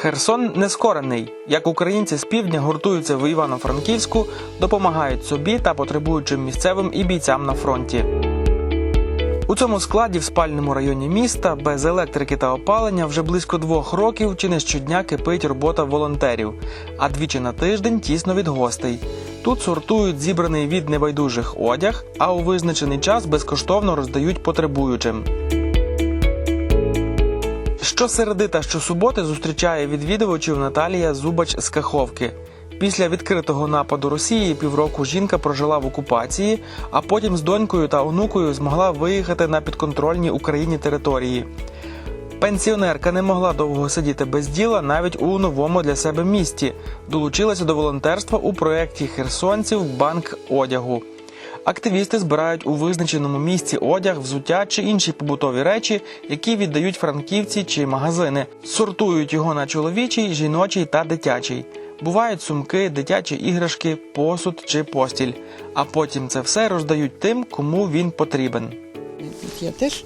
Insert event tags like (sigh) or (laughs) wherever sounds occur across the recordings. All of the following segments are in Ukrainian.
Херсон нескорений. Як українці з півдня гуртуються в Івано-Франківську, допомагають собі та потребуючим місцевим і бійцям на фронті. У цьому складі в спальному районі міста без електрики та опалення вже близько двох років чи не щодня кипить робота волонтерів, а двічі на тиждень тісно від гостей. Тут сортують зібраний від небайдужих одяг, а у визначений час безкоштовно роздають потребуючим. Щосереди та щосуботи зустрічає відвідувачів Наталія Зубач з Каховки. Після відкритого нападу Росії півроку жінка прожила в окупації, а потім з донькою та онукою змогла виїхати на підконтрольні Україні території. Пенсіонерка не могла довго сидіти без діла навіть у новому для себе місті. Долучилася до волонтерства у проєкті херсонців Банк одягу. Активісти збирають у визначеному місці одяг, взуття чи інші побутові речі, які віддають франківці чи магазини. Сортують його на чоловічий, жіночий та дитячий. Бувають сумки, дитячі іграшки, посуд чи постіль. А потім це все роздають тим, кому він потрібен. Я теж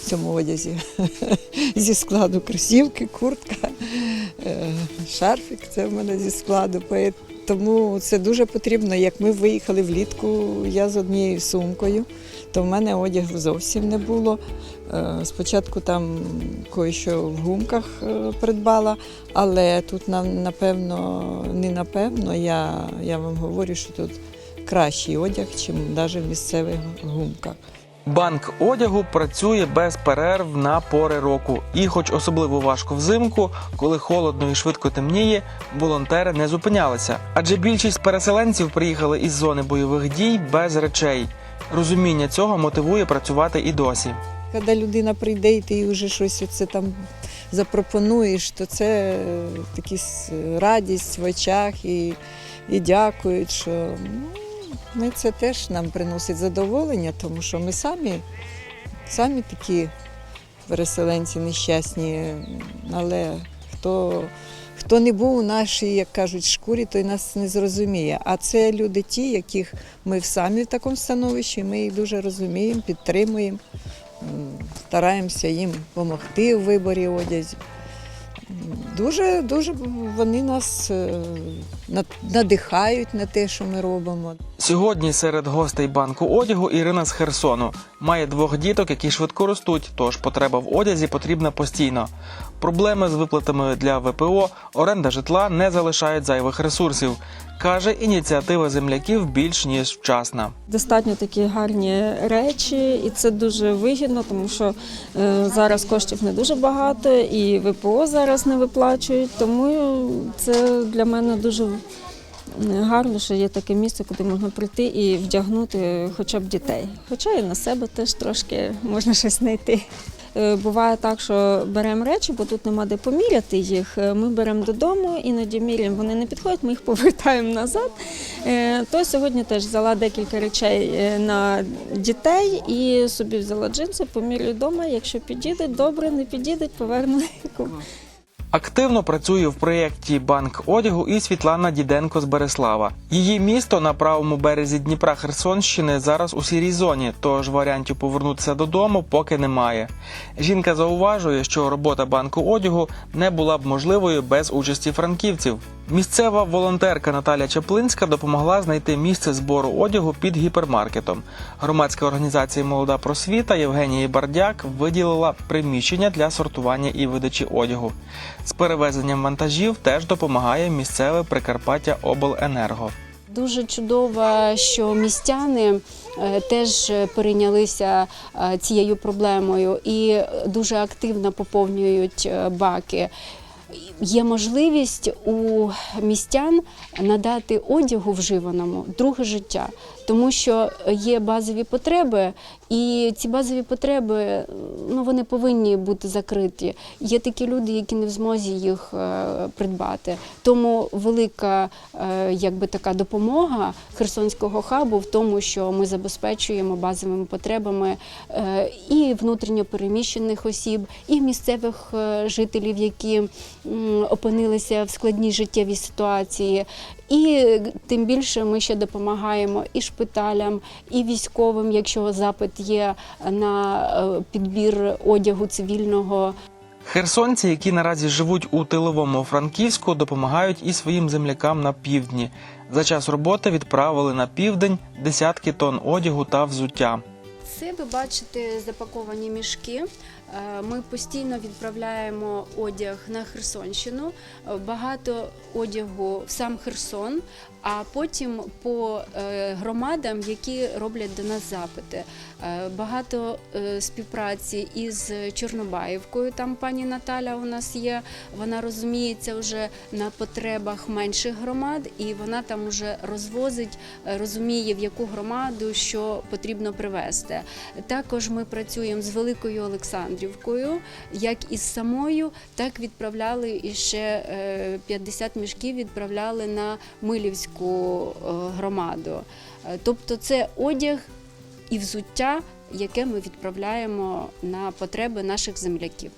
в цьому одязі (laughs) зі складу кросівки, куртка, е, шарфік це в мене зі складу. Пое- Тому це дуже потрібно. Як ми виїхали влітку, я з однією сумкою, то в мене одягу зовсім не було. Е, Спочатку там кое-що в гумках е, придбала, але тут нам напевно, не напевно, я, я вам говорю, що тут кращий одяг, ніж навіть в місцевих гумках. Банк одягу працює без перерв на пори року. І, хоч особливо важко взимку, коли холодно і швидко темніє, волонтери не зупинялися. Адже більшість переселенців приїхали із зони бойових дій без речей. Розуміння цього мотивує працювати і досі. Коли людина прийде і ти вже щось оце там запропонуєш, то це е, такі радість в очах і, і дякують, що ну, ми це теж нам приносить задоволення, тому що ми самі, самі такі переселенці нещасні, але хто, хто не був у нашій, як кажуть, шкурі, той нас не зрозуміє. А це люди ті, яких ми самі в такому становищі, ми їх дуже розуміємо, підтримуємо. Стараємося їм допомогти у виборі одязів. Дуже, дуже вони нас е, надихають на те, що ми робимо. Сьогодні серед гостей банку одягу Ірина з Херсону має двох діток, які швидко ростуть, тож потреба в одязі потрібна постійно. Проблеми з виплатами для ВПО, оренда житла не залишають зайвих ресурсів. каже, ініціатива земляків більш ніж вчасна. Достатньо такі гарні речі, і це дуже вигідно, тому що е, зараз коштів не дуже багато, і ВПО зараз не виплачують. Тому це для мене дуже гарно, що є таке місце, куди можна прийти і вдягнути хоча б дітей. Хоча і на себе теж трошки можна щось знайти. Е, Буває так, що беремо речі, бо тут нема де поміряти їх. Е, Ми беремо додому, іноді міряємо, вони не підходять, ми їх повертаємо назад. Е, То сьогодні теж взяла декілька речей е, на дітей і собі взяла джинси, помірюю вдома. Якщо підійдуть, добре, не підійдуть, поверну. Активно працює в проєкті Банк одягу і Світлана Діденко з Береслава. Її місто на правому березі Дніпра Херсонщини зараз у сірій зоні, тож варіантів повернутися додому поки немає. Жінка зауважує, що робота банку одягу не була б можливою без участі франківців. Місцева волонтерка Наталя Чаплинська допомогла знайти місце збору одягу під гіпермаркетом. Громадська організація Молода просвіта Євгенії Бардяк виділила приміщення для сортування і видачі одягу. З перевезенням вантажів теж допомагає місцеве Прикарпаття Обленерго. Дуже чудово, що містяни е, теж перейнялися е, цією проблемою і дуже активно поповнюють е, баки. Є можливість у містян надати одягу вживаному друге життя, тому що є базові потреби, і ці базові потреби ну, вони повинні бути закриті. Є такі люди, які не в змозі їх е, придбати. Тому велика е, якби така допомога Херсонського хабу в тому, що ми забезпечуємо базовими потребами е, і внутрішньо осіб, і місцевих е, жителів, які опинилися в складній життєвій ситуації. І тим більше ми ще допомагаємо і шпиталям, і військовим, якщо запит є на е, підбір одягу цивільного. Херсонці, які наразі живуть у тиловому Франківську, допомагають і своїм землякам на півдні. За час роботи відправили на південь десятки тонн одягу та взуття. Це ви бачите запаковані мішки. Е, Ми постійно відправляємо одяг на Херсонщину. Е, Багато одягу в сам Херсон, а потім по е, громадам, які роблять до нас запити. Багато співпраці із Чорнобаївкою. Там пані Наталя у нас є. Вона розуміється вже на потребах менших громад, і вона там вже розвозить, розуміє в яку громаду що потрібно привезти. Також ми працюємо з Великою Олександрівкою, як із самою, так відправляли і ще е, 50 мішків відправляли на Милівську е, громаду. Е, Тобто це одяг і взуття, яке ми відправляємо на потреби наших земляків.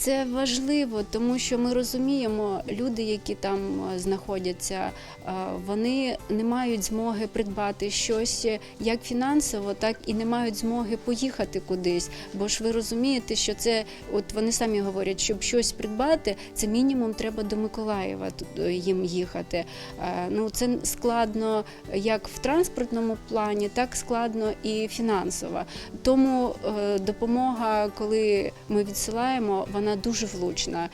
Це важливо, тому що ми розуміємо, люди, які там е, знаходяться, е, вони не мають змоги придбати щось е, як фінансово, так і не мають змоги поїхати кудись. Бо ж ви розумієте, що це, от вони самі говорять, щоб щось придбати, це мінімум треба до Миколаєва їм їхати. Ну це складно як в транспортному плані, так складно і фінансово. Тому допомога, коли ми відсилаємо, вона дуже влучна.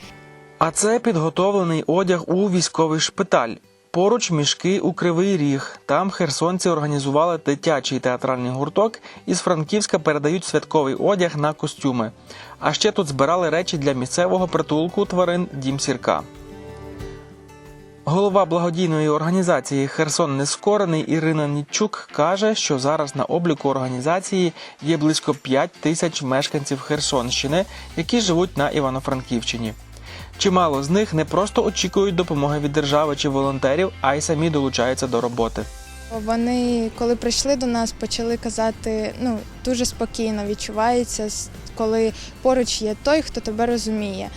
А це підготовлений одяг у військовий шпиталь. Поруч мішки у Кривий Ріг. Там херсонці організували дитячий театральний гурток і з Франківська передають святковий одяг на костюми. А ще тут збирали речі для місцевого притулку тварин Дім Сірка. Голова благодійної організації Херсон Нескорений Ірина Нічук каже, що зараз на обліку організації є близько 5 тисяч мешканців Херсонщини, які живуть на Івано-Франківщині. Чимало з них не просто очікують допомоги від держави чи волонтерів, а й самі долучаються до роботи. Вони, коли прийшли до нас, почали казати, ну дуже спокійно відчувається, коли поруч є той, хто тебе розуміє.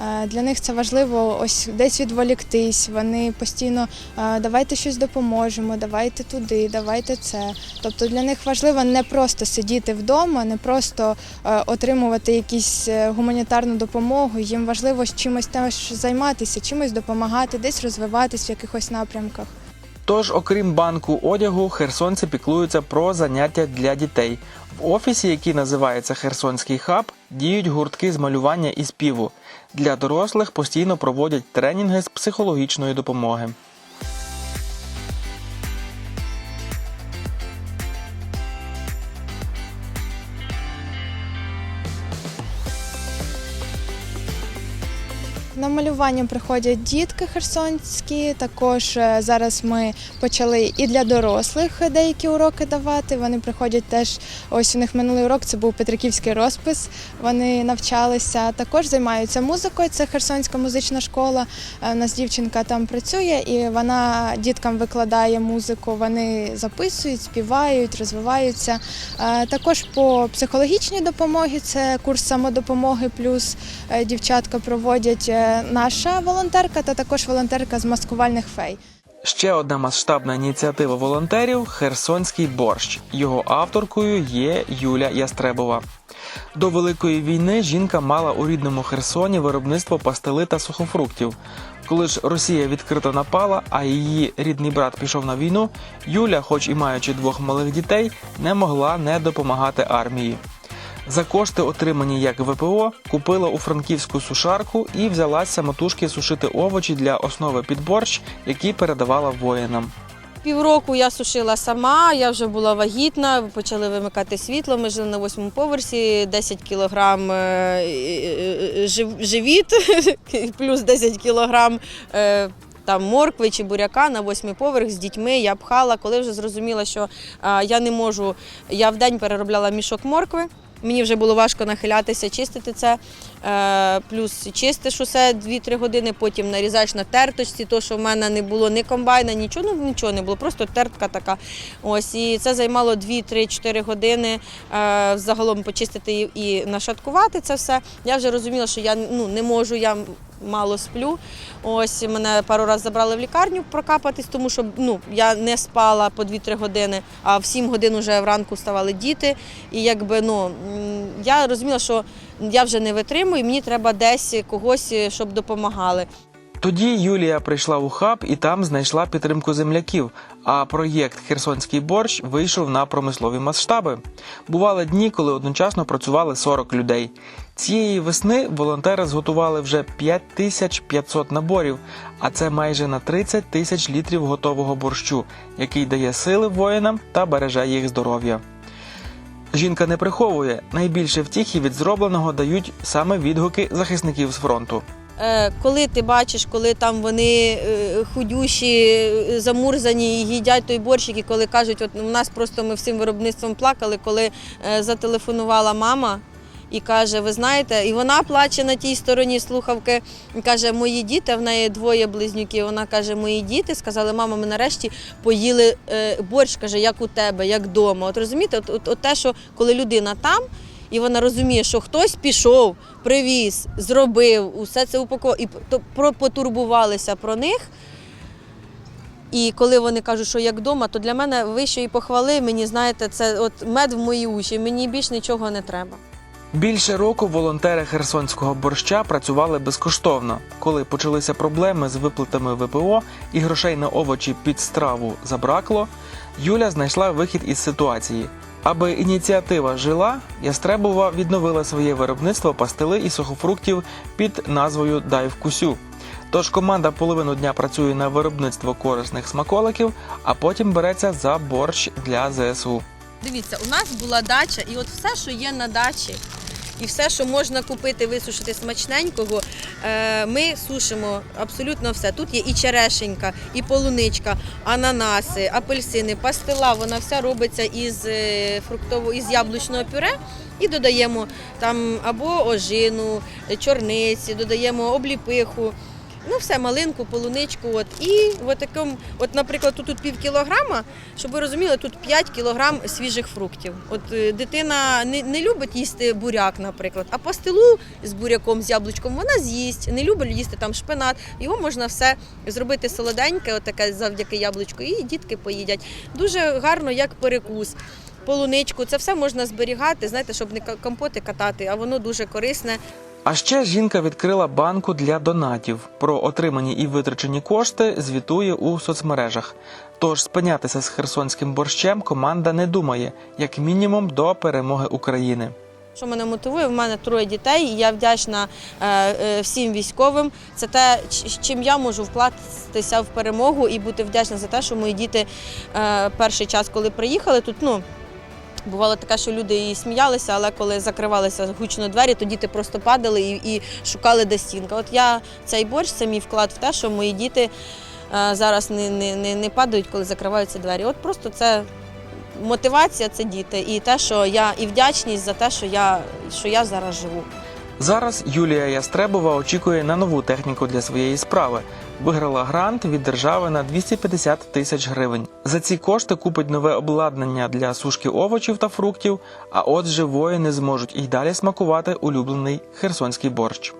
Е, Для них це важливо ось десь відволіктись. Вони постійно е, давайте щось допоможемо, давайте туди, давайте це. Тобто для них важливо не просто сидіти вдома, не просто е, отримувати якусь е, гуманітарну допомогу. Їм важливо чимось теж займатися, чимось допомагати, десь розвиватись в якихось напрямках. Тож, окрім банку одягу, херсонці піклуються про заняття для дітей. В офісі, який називається Херсонський хаб, діють гуртки з малювання і співу. Для дорослих постійно проводять тренінги з психологічної допомоги. На малювання приходять дітки херсонські. Також е, зараз ми почали і для дорослих деякі уроки давати. Вони приходять теж. Ось у них минулий урок це був Петриківський розпис. Вони навчалися. Також займаються музикою. Це Херсонська музична школа. Е, У нас дівчинка там працює, і вона діткам викладає музику. Вони записують, співають, розвиваються. Е, Також по психологічній допомогі це курс самодопомоги, плюс дівчатка проводять наша волонтерка та також волонтерка з маскувальних фей. Ще одна масштабна ініціатива волонтерів Херсонський борщ. Його авторкою є Юля Ястребова. До великої війни жінка мала у рідному Херсоні виробництво пастили та сухофруктів. Коли ж Росія відкрито напала, а її рідний брат пішов на війну, Юля, хоч і маючи двох малих дітей, не могла не допомагати армії. За кошти, отримані як ВПО, купила у франківську сушарку і взялась самотужки сушити овочі для основи під борщ, які передавала воїнам. Півроку я сушила сама, я вже була вагітна, почали вимикати світло. Ми жили на восьмому поверсі, 10 кілограм е, е, жив- живіт, (laughs) плюс 10 кілограм е, там моркви чи буряка на восьмий поверх з дітьми. Я пхала, коли вже зрозуміла, що е, я не можу. Я в день переробляла мішок моркви. Мені вже було важко нахилятися, чистити це. Е, плюс чистиш усе 2-3 години, потім нарізаєш на терточці, то що в мене не було ні комбайна, нічого, ну нічого не було, просто тертка така. Ось і це займало 2-3-4 години е, загалом почистити і, нашаткувати це все. Я вже розуміла, що я ну, не можу, я мало сплю. Ось мене пару разів забрали в лікарню прокапатись, тому що ну, я не спала по 2-3 години, а в 7 годин вже вранку вставали діти. І якби ну я розуміла, що я вже не витримую, мені треба десь когось, е, щоб допомагали. Тоді Юлія прийшла у хаб і там знайшла підтримку земляків. А проєкт Херсонський борщ вийшов на промислові масштаби. Бували дні, коли одночасно працювали 40 людей. Цієї весни волонтери зготували вже 5500 наборів, а це майже на 30 тисяч літрів готового борщу, який дає сили воїнам та береже їх здоров'я. Жінка не приховує найбільше втіхи від зробленого дають саме відгуки захисників з фронту. Е, Коли ти бачиш, коли там вони худюші, худющі, е, замурзані і їдять той борщик, і коли кажуть, от у нас просто ми всім виробництвом плакали, коли е, зателефонувала мама. І каже, ви знаєте, і вона плаче на тій стороні слухавки. І каже, мої діти, в неї двоє близнюків. Вона каже, мої діти сказали, мама, ми нарешті поїли е, борщ, каже, як у тебе, як вдома. От розумієте, от, от, от те, що коли людина там, і вона розуміє, що хтось пішов, привіз, зробив, усе це упакував, і то потурбувалися про них. І коли вони кажуть, що як вдома, то для мене вищої похвали, мені знаєте, це от мед в мої уші. Мені більш нічого не треба. Більше року волонтери херсонського борща працювали безкоштовно. Коли почалися проблеми з виплатами ВПО і грошей на овочі під страву забракло, Юля знайшла вихід із ситуації. Аби ініціатива жила, Ястребова відновила своє виробництво пастили і сухофруктів під назвою Дай вкусю. Тож команда половину дня працює на виробництво корисних смаколиків, а потім береться за борщ для ЗСУ. Дивіться, у нас була дача, і от все, що є на дачі, і все, що можна купити, висушити смачненького, е, ми сушимо абсолютно все. Тут є і черешенька, і полуничка, ананаси, апельсини, пастила. Вона вся робиться із е, фруктового, із яблучного пюре. І додаємо там або ожину, чорниці, додаємо обліпиху. Ну, все, малинку, полуничку. От. І от таким, от, наприклад, тут, тут пів кілограма, щоб ви розуміли, тут 5 кілограм свіжих фруктів. От е, дитина не, не любить їсти буряк, наприклад, а пастилу з буряком, з яблучком вона з'їсть, не любить їсти там шпинат. Його можна все зробити солоденьке, отаке завдяки яблучку, і дітки поїдять. Дуже гарно, як перекус. Полуничку, це все можна зберігати, знаєте, щоб не компоти катати, а воно дуже корисне. А ще жінка відкрила банку для донатів. Про отримані і витрачені кошти звітує у соцмережах. Тож спинятися з херсонським борщем команда не думає, як мінімум до перемоги України. Що мене мотивує? В мене троє дітей, і я вдячна е, е, всім військовим. Це те, чим я можу вкластися в перемогу і бути вдячна за те, що мої діти е, перший час, коли приїхали, тут ну. Бувало таке, що люди і сміялися, але коли закривалися гучно двері, то діти просто падали і, і шукали де стінка. От я цей борщ це мій вклад в те, що мої діти е, зараз не, не, не, не падають, коли закриваються двері. От просто це мотивація, це діти, і те, що я і вдячність за те, що я, що я зараз живу. Зараз Юлія Ястребова очікує на нову техніку для своєї справи. Виграла грант від держави на 250 тисяч гривень. За ці кошти купить нове обладнання для сушки овочів та фруктів. А отже, воїни зможуть і далі смакувати улюблений херсонський борщ.